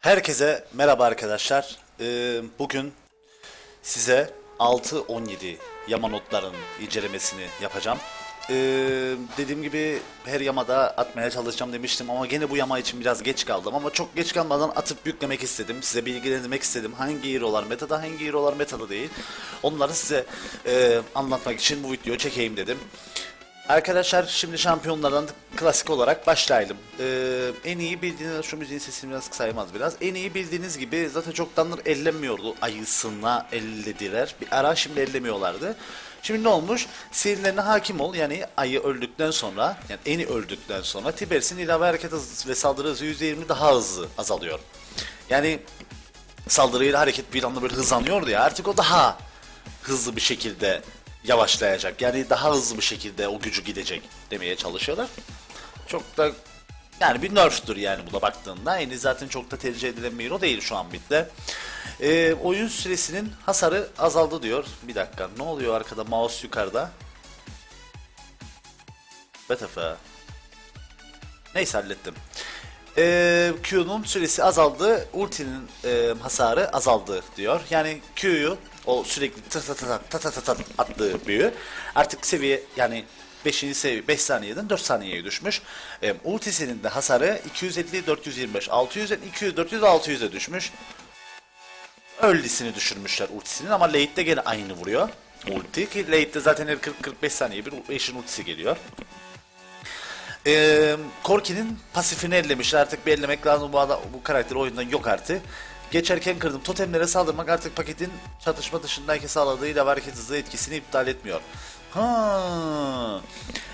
Herkese merhaba arkadaşlar. Ee, bugün size 6-17 yama notların incelemesini yapacağım. Ee, dediğim gibi her yamada atmaya çalışacağım demiştim ama gene bu yama için biraz geç kaldım ama çok geç kalmadan atıp yüklemek istedim. Size bilgilendirmek istedim. Hangi hero'lar metada, hangi hero'lar metada değil. Onları size e, anlatmak için bu videoyu çekeyim dedim. Arkadaşlar şimdi şampiyonlardan klasik olarak başlayalım. Ee, en iyi bildiğiniz şu müziğin sesini biraz kısayamaz biraz. En iyi bildiğiniz gibi zaten çoktandır ellenmiyordu. Ayısına ellediler. Bir ara şimdi ellemiyorlardı. Şimdi ne olmuş? Sihirlerine hakim ol. Yani ayı öldükten sonra, yani eni öldükten sonra Tibers'in ilave hareket hızı ve saldırı hızı %20 daha hızlı azalıyor. Yani saldırıyla hareket bir anda böyle hızlanıyordu ya artık o daha hızlı bir şekilde yavaşlayacak. Yani daha hızlı bir şekilde o gücü gidecek demeye çalışıyorlar. Çok da yani bir nerf'tür yani bu da baktığında. Yani zaten çok da tercih edilen bir hero değil şu an bitti. Ee, oyun süresinin hasarı azaldı diyor. Bir dakika ne oluyor arkada mouse yukarıda? BTF. Neyse hallettim. Ee, Q'nun süresi azaldı, ultinin e, hasarı azaldı diyor. Yani Q'yu o sürekli ta ta ta ta ta ta ta attığı büyü artık seviye yani 5. seviye 5 saniyeden 4 saniyeye düşmüş. E, ultisinin de hasarı 250 425 600'den 200 400 600'e düşmüş. Early'sini düşürmüşler ultisinin ama late'de gene aynı vuruyor. Ulti ki late'de zaten her 40-45 saniye bir Ashen ultisi geliyor. Ee, Korki'nin pasifini ellemişler. Artık bir ellemek lazım. Bu, adam, bu karakter oyundan yok artık. Geçerken kırdım. Totemlere saldırmak artık paketin çatışma dışındaki sağladığı ile hareket hızı etkisini iptal etmiyor. Ha.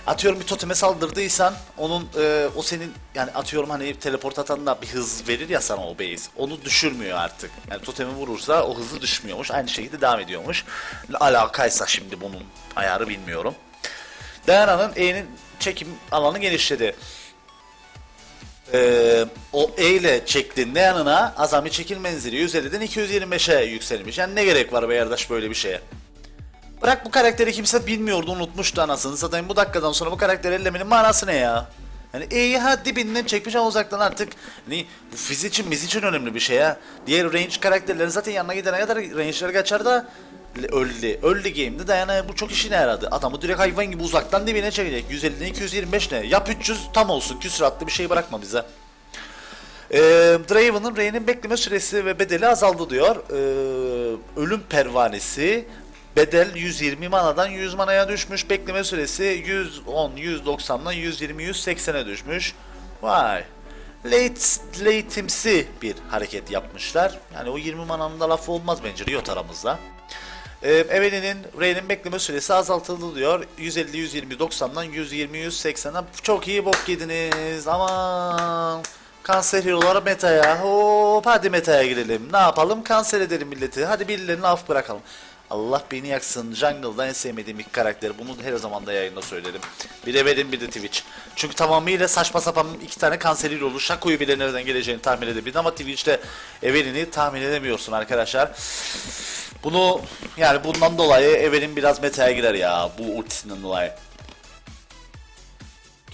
Atıyorum bir toteme saldırdıysan onun e, o senin yani atıyorum hani teleport atan da bir hız verir ya sana o base. Onu düşürmüyor artık. Yani totemi vurursa o hızı düşmüyormuş. Aynı şekilde devam ediyormuş. Alakaysa şimdi bunun ayarı bilmiyorum. Diana'nın E'nin çekim alanı genişledi. Ee, o E ile çektiğinde yanına azami çekil menzili 150'den 225'e yükselmiş. Yani ne gerek var be yardaş böyle bir şeye? Bırak bu karakteri kimse bilmiyordu unutmuştu anasını satayım. Bu dakikadan sonra bu karakteri ellemenin manası ne ya? Yani E'yi ha dibinden çekmiş ama uzaktan artık hani bu fiz için biz için önemli bir şey ya. Diğer range karakterlerin zaten yanına gidene kadar range'ler kaçar da öldü. Öldü game'de Dayana bu çok işine yaradı. Adamı direkt hayvan gibi uzaktan dibine çekecek. 150'den 225 ne? Yap 300 tam olsun. Küsuratlı bir şey bırakma bize. Ee, Draven'ın Rey'nin bekleme süresi ve bedeli azaldı diyor. Ee, ölüm pervanesi bedel 120 manadan 100 manaya düşmüş. Bekleme süresi 110, 190'dan 120, 180'e düşmüş. Vay. Late, late'imsi bir hareket yapmışlar. Yani o 20 mananın da lafı olmaz bence Riot aramızda. Ee, Evelyn'in Rey'nin bekleme süresi azaltıldı diyor. 150 120 90'dan 120 180'den çok iyi bok yediniz. Aman kanser hero'lara metaya. Hop hadi metaya girelim. Ne yapalım? Kanser edelim milleti. Hadi birilerini af bırakalım. Allah beni yaksın. Jungle'da en sevmediğim iki karakter. Bunu her zaman da yayında söylerim. Bir Evelyn bir de Twitch. Çünkü tamamıyla saçma sapan iki tane kanser hero olur. Shaco'yu bile nereden geleceğini tahmin edebildim ama Twitch'te Evelyn'i tahmin edemiyorsun arkadaşlar. Bunu yani bundan dolayı Evelyn biraz metaya girer ya bu ultisinden dolayı.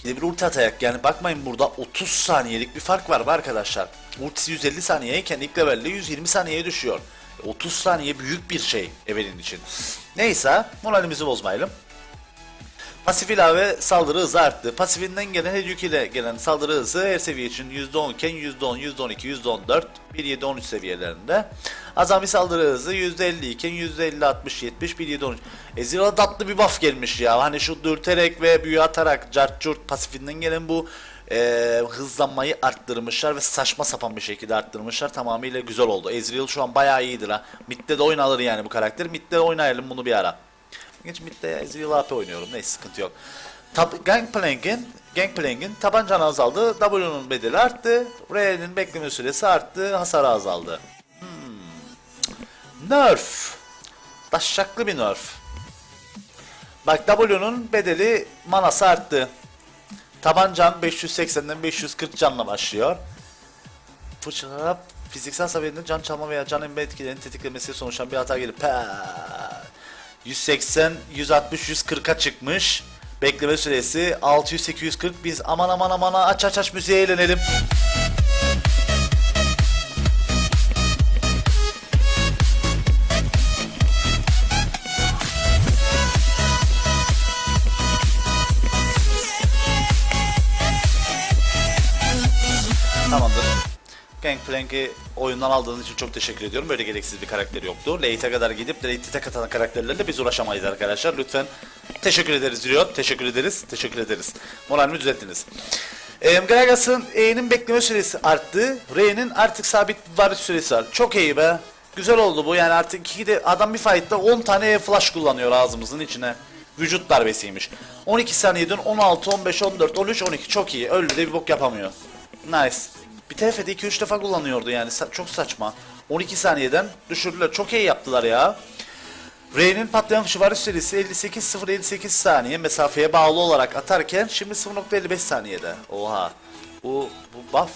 Bir ulti atayak yani bakmayın burada 30 saniyelik bir fark var arkadaşlar. Ultisi 150 saniyeyken ilk levelde 120 saniyeye düşüyor. 30 saniye büyük bir şey Evelyn için. Neyse moralimizi bozmayalım. Pasif ilave saldırı hızı arttı. Pasifinden gelen her yük ile gelen saldırı hızı her seviye için %10 iken %10, %12, %14, 1, 7, 13 seviyelerinde. Azami saldırı hızı %50 iken %50, 60, 70, 1, 7, 13. Ezreal'a tatlı bir buff gelmiş ya. Hani şu dürterek ve büyü atarak cart curt pasifinden gelen bu e, hızlanmayı arttırmışlar ve saçma sapan bir şekilde arttırmışlar. Tamamıyla güzel oldu. Ezreal şu an bayağı iyidir ha. Mid'de de oynanır yani bu karakter. Mid'de oynayalım bunu bir ara. Geç midde AP oynuyorum. Neyse sıkıntı yok. Tab Gangplank'in Gangplank'in tabancan azaldı. W'nun bedeli arttı. R'nin bekleme süresi arttı. Hasarı azaldı. Hmm. Nerf. Taşşaklı bir nerf. Bak W'nun bedeli manası arttı. Tabancan 580'den 540 canla başlıyor. Fırçalara fiziksel seviyede can çalma veya can emme etkilerinin tetiklemesi sonuçlanan bir hata gelip 180, 160, 140'a çıkmış. Bekleme süresi 600, 840. Biz aman aman aman aç aç aç müziğe eğlenelim. Gangplank'i oyundan aldığınız için çok teşekkür ediyorum. Böyle gereksiz bir karakteri yoktu. Late'e kadar gidip Late'i tek karakterlerle biz uğraşamayız arkadaşlar. Lütfen teşekkür ederiz Riot. Teşekkür ederiz. Teşekkür ederiz. Moralimi düzelttiniz. Ee, Gragas'ın E'nin bekleme süresi arttı. R'nin artık sabit varış süresi var. Çok iyi be. Güzel oldu bu yani artık iki de adam bir fight'ta 10 tane flash kullanıyor ağzımızın içine. Vücut darbesiymiş. 12 saniyeden 16, 15, 14, 13, 12 çok iyi. Öldü de bir bok yapamıyor. Nice. Bir TF'de 2-3 defa kullanıyordu yani Sa- çok saçma. 12 saniyeden düşürdüler. Çok iyi yaptılar ya. R'nin patlayan şıvarış serisi 58.058 saniye mesafeye bağlı olarak atarken şimdi 0.55 saniyede. Oha. Bu, bu buff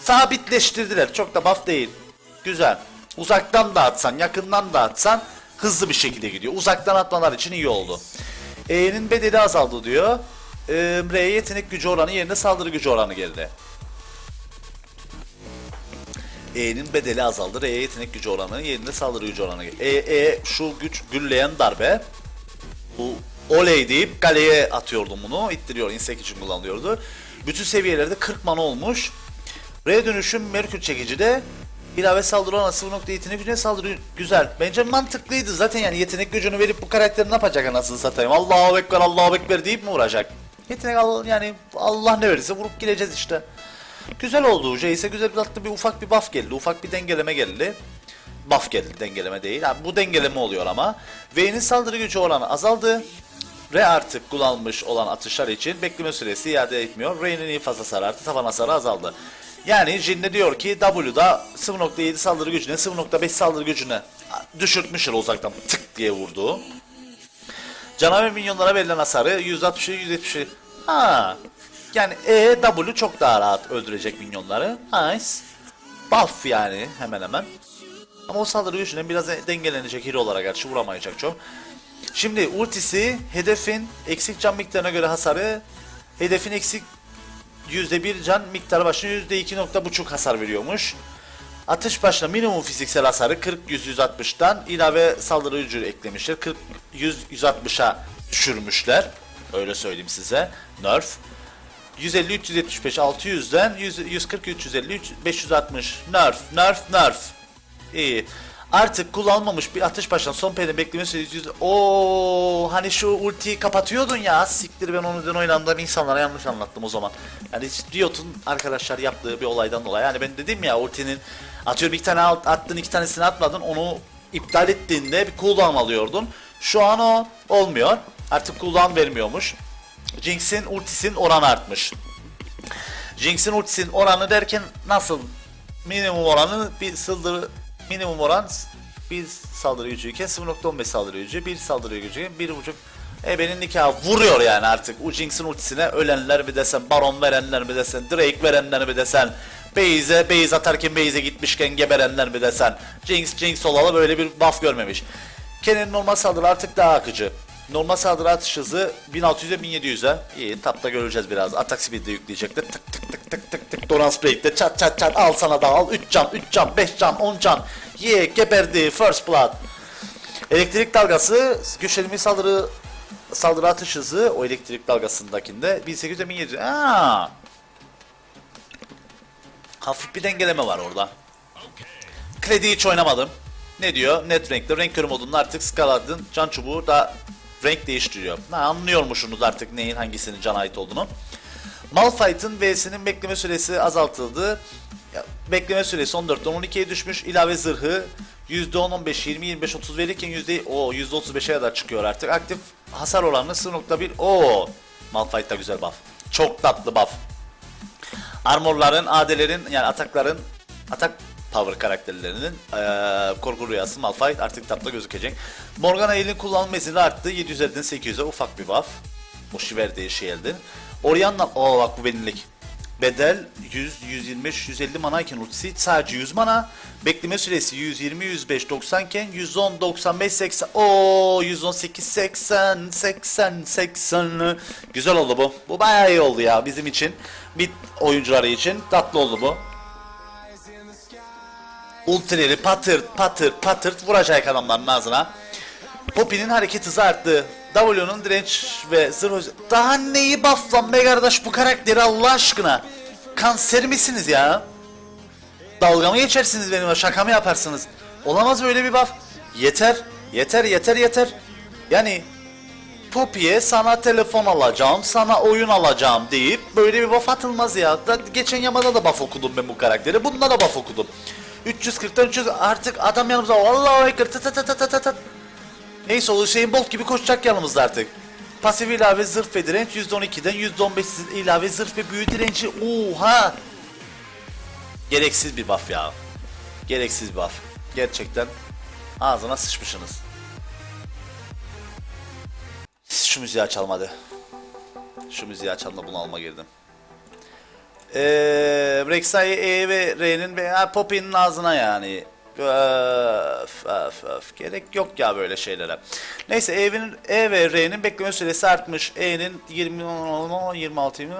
sabitleştirdiler. Çok da buff değil. Güzel. Uzaktan da atsan, yakından da atsan hızlı bir şekilde gidiyor. Uzaktan atmalar için iyi oldu. E'nin bedeli azaldı diyor. Ee, R'ye yetenek gücü oranı yerine saldırı gücü oranı geldi. E'nin bedeli azaldı. R'ye yetenek gücü oranı yerine saldırı gücü oranı. E, E şu güç gülleyen darbe. Bu oley deyip kaleye atıyordum bunu. İttiriyor. Insek için kullanılıyordu. Bütün seviyelerde 40 mana olmuş. R dönüşüm Merkür çekici de ilave saldırı oranı 0.7 yetenek gücüne saldırı güzel. Bence mantıklıydı zaten yani yetenek gücünü verip bu karakteri ne yapacak anasını satayım. Allahu Ekber Allahu Ekber deyip mi vuracak? Yetenek al yani Allah ne verirse vurup gireceğiz işte. Güzel oldu. Jace'e güzel bir tatlı bir ufak bir buff geldi. Ufak bir dengeleme geldi. Buff geldi dengeleme değil. Ha, bu dengeleme oluyor ama. V'nin saldırı gücü oranı azaldı. R artık kullanılmış olan atışlar için bekleme süresi iade etmiyor. R'nin infaz hasarı arttı, taban hasarı azaldı. Yani Jin de diyor ki W'da 0.7 saldırı gücüne 0.5 saldırı gücüne düşürtmüşler uzaktan tık diye vurdu. Canavar minyonlara verilen hasarı 160'ı 170'i. Ha. Yani E, W çok daha rahat öldürecek minyonları. Nice. Buff yani hemen hemen. Ama o saldırı gücüne biraz dengelenecek hero'lara karşı vuramayacak çok. Şimdi ultisi hedefin eksik can miktarına göre hasarı hedefin eksik %1 can miktarı başına %2.5 hasar veriyormuş. Atış başına minimum fiziksel hasarı 40 100 160'dan ilave saldırı gücü eklemişler. 40 100 160'a düşürmüşler. Öyle söyleyeyim size. Nerf. 150 375 600'den 100, 140 350 560 nerf nerf nerf. İyi. Artık kullanılmamış bir atış başına son peyde bekleme süresi yüzde... Oo, hani şu ultiyi kapatıyordun ya. Siktir ben onu dün oynandığım insanlara yanlış anlattım o zaman. Yani Riot'un arkadaşlar yaptığı bir olaydan dolayı. Yani ben dedim ya ultinin atıyorum bir tane alt, attın iki tanesini atmadın onu iptal ettiğinde bir cooldown alıyordun. Şu an o olmuyor. Artık cooldown vermiyormuş. Jinx'in ultisinin oranı artmış. Jinx'in ultisinin oranı derken nasıl? Minimum oranı bir saldırı minimum oran bir saldırı gücüyken 0.15 saldırı gücü, bir saldırı gücü, bir buçuk Ebe'nin nikahı vuruyor yani artık. O Jinx'in ultisine ölenler mi desen, baron verenler mi desen, Drake verenler mi desen, Beyze, Beyze atarken Beyze gitmişken geberenler mi desen. Jinx, Jinx olalı böyle bir buff görmemiş. Kenan'ın normal saldırı artık daha akıcı. Normal saldırı atış hızı 1600'e 1700'e. İyi tapta göreceğiz biraz. Atak speed de yükleyecekler. Tık tık tık tık tık tık. Dorans Break'te çat çat çat al sana da al. 3 can 3 can 5 can 10 can. Ye geberdi first blood. Elektrik dalgası güçlenmiş saldırı saldırı atış hızı o elektrik dalgasındakinde 1800'e 1700. Aa. Hafif bir dengeleme var orada. Kredi hiç oynamadım. Ne diyor? Net renkte renk körü modunda artık Scarlet'ın can çubuğu da renk değiştiriyor. Ha, anlıyormuşsunuz artık neyin hangisinin cana ait olduğunu. Malphite'ın V'sinin bekleme süresi azaltıldı. Bekleme süresi 14'ten 12'ye düşmüş. İlave zırhı %10, 15, 20, 25, 30 verirken yüzde o %35'e kadar çıkıyor artık. Aktif hasar oranı 0.1. O Malphite da güzel buff. Çok tatlı buff. Armorların, AD'lerin yani atakların atak power karakterlerinin eee korku rüyası Malphite artık kitapta gözükecek. Morgana elin kullanım mezili arttı. 700'den 800'e ufak bir buff. O şiver diye şey elde. Orianna, o bak bu benimlik. Bedel 100, 125, 150 mana iken ultisi sadece 100 mana. Bekleme süresi 120, 105, 90 iken 110, 95, 80. Oo 118, 80, 80, 80. Güzel oldu bu. Bu bayağı iyi oldu ya bizim için. Mid oyuncuları için tatlı oldu bu. Ultileri patırt patırt patırt vuracak adamların ağzına. Poppy'nin hareket hızı arttı. W'nun direnç ve zırh Daha neyi bufflan be kardeş bu karakteri Allah aşkına. kanser misiniz ya? Dalga mı geçersiniz benimle? Şaka mı yaparsınız? Olamaz böyle bir buff. Yeter. Yeter yeter yeter. Yani Poppy'ye sana telefon alacağım, sana oyun alacağım deyip böyle bir buff atılmaz ya. Geçen yamada da buff okudum ben bu karakteri. Bunda da buff okudum. 340'tan 300 artık adam yanımıza vallahi tat tat tat tat tat tat. Neyse o Hüseyin Bolt gibi koşacak yanımızda artık. Pasif ilave zırh ve direnç %12'den %15 ilave zırh ve büyü direnci. Oha! Gereksiz bir buff ya. Gereksiz bir buff. Gerçekten ağzına sıçmışsınız. Şu müziği açalım hadi. Şu müziği açalım da bunu alma girdim. Eee Rek'Sai E ve R'nin veya Poppy'nin ağzına yani. Öf, öf, öf. Gerek yok ya böyle şeylere. Neyse E'nin E ve R'nin bekleme süresi artmış. E'nin 20 26 20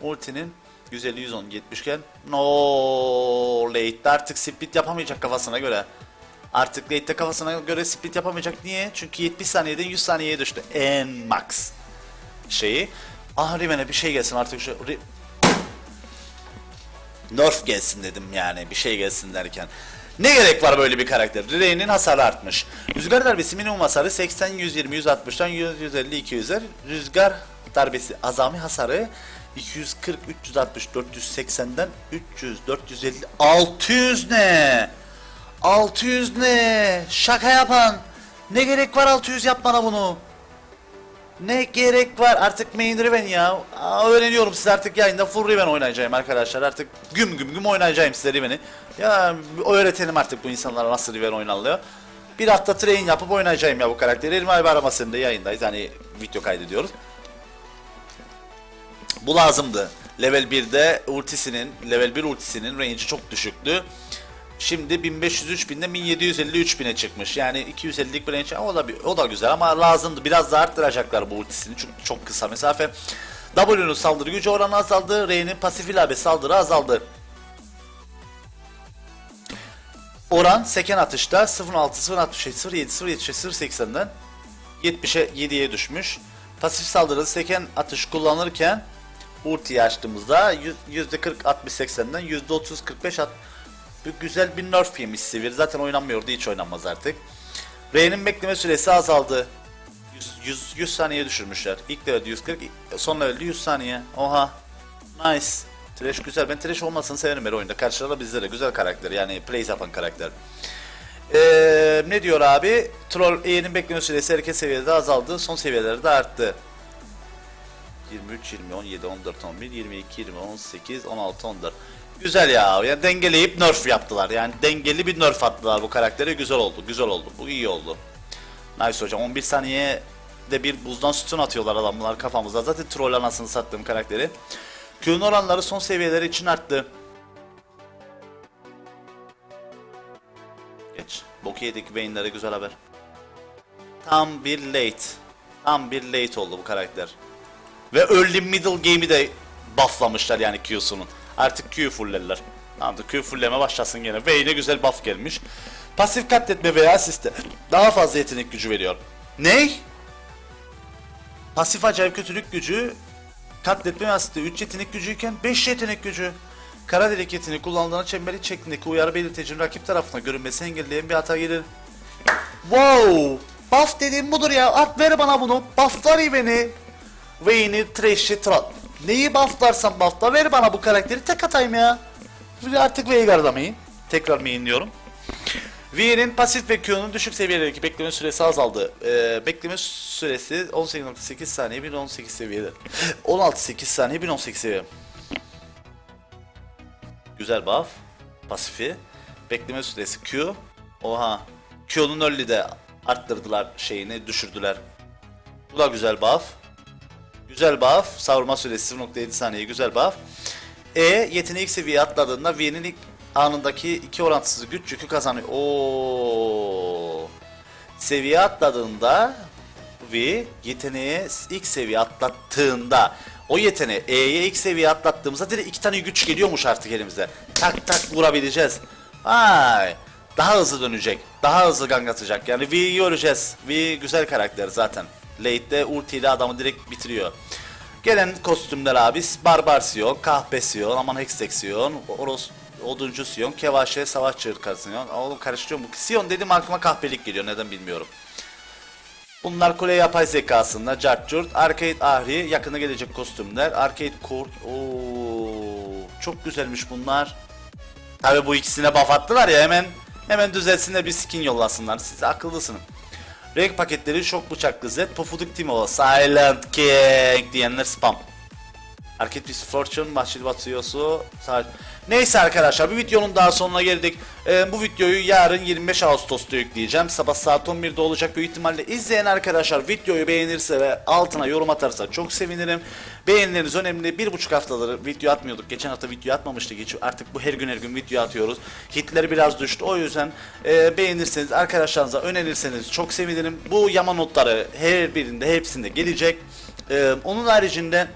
Ulti'nin 150 110 70 iken no late artık split yapamayacak kafasına göre. Artık late'de kafasına göre split yapamayacak. Niye? Çünkü 70 saniyeden 100 saniyeye düştü. En max şeyi. Ah Riven'e bir şey gelsin artık şu Nerf gelsin dedim yani bir şey gelsin derken. Ne gerek var böyle bir karakter? Rey'nin hasarı artmış. Rüzgar darbesi minimum hasarı 80, 120, 160'tan 100, 150, 200'er. Rüzgar darbesi azami hasarı 240, 360, 480'den 300, 450, 600 ne? 600 ne? Şaka yapan. Ne gerek var 600 yapmana bunu? Ne gerek var artık main Riven ya. Aa, öğreniyorum size artık yayında full Riven oynayacağım arkadaşlar. Artık güm güm güm oynayacağım size Riven'i. Ya öğretelim artık bu insanlara nasıl Riven oynanılıyor. Bir hafta train yapıp oynayacağım ya bu karakteri. Elma abi aramasında yayındayız. Hani video kaydediyoruz. Bu lazımdı. Level 1'de ultisinin, level 1 ultisinin range'i çok düşüktü. Şimdi 1500-3000'de 1750-3000'e çıkmış. Yani 250'lik bir range o da, bir, o da güzel ama lazımdı. Biraz daha arttıracaklar bu ultisini çünkü çok kısa mesafe. W'nun saldırı gücü oranı azaldı. R'nin pasif ilave saldırı azaldı. Oran seken atışta 0.6, 0.67, 0.7, 0.75, 0.80'den 70'e 7'ye düşmüş. Pasif saldırı seken atış kullanırken ultiyi açtığımızda %40, 60, 80'den %30, 45, 60 bir güzel bir nerf yemiş Sivir. Zaten oynanmıyordu hiç oynanmaz artık. Rey'nin bekleme süresi azaldı. 100, 100, 100 saniye düşürmüşler. İlk level 140, son level 100 saniye. Oha. Nice. Trash güzel. Ben Trash olmasını severim her oyunda. Karşılarla bizlere güzel karakter. Yani plays yapan karakter. Ee, ne diyor abi? Troll E'nin bekleme süresi herkes seviyede azaldı. Son seviyelerde de arttı. 23, 20, 17, 14, 11, 22, 20, 18, 16, 14. Güzel ya. Yani dengeleyip nerf yaptılar. Yani dengeli bir nerf attılar bu karaktere. Güzel oldu. Güzel oldu. Bu iyi oldu. Nice hocam. 11 saniye de bir buzdan sütun atıyorlar adamlar kafamıza. Zaten troll anasını sattığım karakteri. Q'nun oranları son seviyeleri için arttı. Geç. Boku yedik beyinlere güzel haber. Tam bir late. Tam bir late oldu bu karakter. Ve early middle game'i de bufflamışlar yani Q'sunun. Artık Q fulllerler. Tamam Q fullleme başlasın gene. Vayne'e güzel buff gelmiş. Pasif katletme veya asiste daha fazla yetenek gücü veriyor. Ney? Pasif acayip kötülük gücü katletme ve asiste 3 yetenek gücüyken 5 yetenek gücü. Kara delik yeteneği kullanıldığında çemberi şeklindeki uyarı belirtecinin rakip tarafına görünmesini engelleyen bir hata gelir. Wow! Buff dediğim budur ya. At ver bana bunu. Bufflar beni. Vayne'i, Trash'i, Trot. Neyi bufflarsan buffla ver bana bu karakteri tek atayım ya. Artık Veigar'da main. Tekrar main diyorum. V'nin pasif ve Q'nun düşük seviyelerdeki bekleme süresi azaldı. Ee, bekleme süresi 18.8 saniye 1018 seviyede. 16.8 saniye 1018 seviye. Güzel buff. Pasifi. Bekleme süresi Q. Oha. Q'nun early de arttırdılar şeyini düşürdüler. Bu da güzel buff. Güzel buff. Savurma süresi 0.7 saniye güzel buff. E yeteneği ilk seviyeye atladığında V'nin ilk anındaki iki orantısız güç yükü kazanıyor. Oo. Seviye atladığında V yeteneğe ilk seviye atlattığında o yeteneği E'ye ilk seviye atlattığımızda direkt iki tane güç geliyormuş artık elimize. Tak tak vurabileceğiz. Ay. Daha hızlı dönecek. Daha hızlı gang atacak. Yani V'yi göreceğiz. V güzel karakter zaten. Late'de ultiyle adamı direkt bitiriyor. Gelen kostümler abi Barbar Siyon, aman Hextech Oros Oduncu Siyon, Kevaşe Savaş Çığırkar Siyon. Aa, Oğlum karıştırıyorum bu. Siyon dedim aklıma kahpelik geliyor neden bilmiyorum. Bunlar kule yapay zekasında Cart Curt, Arcade Ahri, yakına gelecek kostümler, Arcade Court, ooo çok güzelmiş bunlar. Tabi bu ikisine buff attılar ya hemen hemen düzelsinler bir skin yollasınlar. Siz akıllısınız. Renk paketleri şok bıçaklı Z, Pofuduk Timo, Silent King diyenler spam. Piece Fortune, Batıyorsu, Sar- Neyse arkadaşlar bir videonun daha sonuna geldik. Ee, bu videoyu yarın 25 Ağustos'ta yükleyeceğim. Sabah saat 11'de olacak büyük ihtimalle. izleyen arkadaşlar videoyu beğenirse ve altına yorum atarsa çok sevinirim. Beğenileriniz önemli. Bir buçuk haftaları video atmıyorduk. Geçen hafta video atmamıştık hiç. Artık bu her gün her gün video atıyoruz. Hitleri biraz düştü. O yüzden e, beğenirseniz arkadaşlarınıza önerirseniz çok sevinirim. Bu yama notları her birinde hepsinde gelecek. Ee, onun haricinde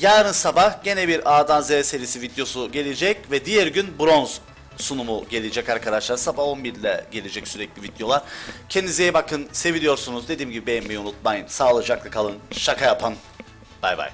Yarın sabah gene bir A'dan Z serisi videosu gelecek ve diğer gün bronz sunumu gelecek arkadaşlar. Sabah 11'de gelecek sürekli videolar. Kendinize iyi bakın. Seviliyorsunuz. Dediğim gibi beğenmeyi unutmayın. Sağlıcakla kalın. Şaka yapan. Bay bay.